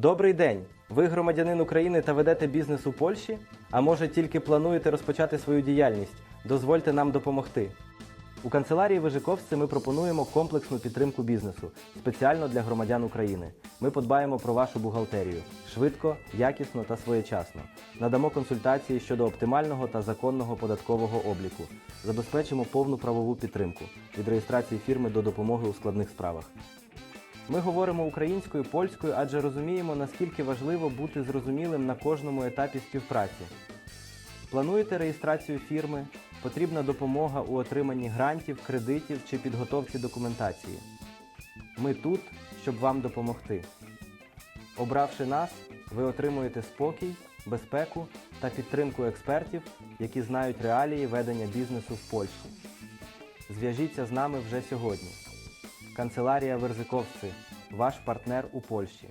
Добрий день! Ви громадянин України та ведете бізнес у Польщі? А може тільки плануєте розпочати свою діяльність? Дозвольте нам допомогти. У канцелярії Вижиковці ми пропонуємо комплексну підтримку бізнесу спеціально для громадян України. Ми подбаємо про вашу бухгалтерію швидко, якісно та своєчасно. Надамо консультації щодо оптимального та законного податкового обліку. Забезпечимо повну правову підтримку від реєстрації фірми до допомоги у складних справах. Ми говоримо українською, польською, адже розуміємо, наскільки важливо бути зрозумілим на кожному етапі співпраці. Плануєте реєстрацію фірми? Потрібна допомога у отриманні грантів, кредитів чи підготовці документації. Ми тут, щоб вам допомогти. Обравши нас, ви отримуєте спокій, безпеку та підтримку експертів, які знають реалії ведення бізнесу в Польщі. Зв'яжіться з нами вже сьогодні. Канцеларія Верзиковці, ваш партнер у Польщі.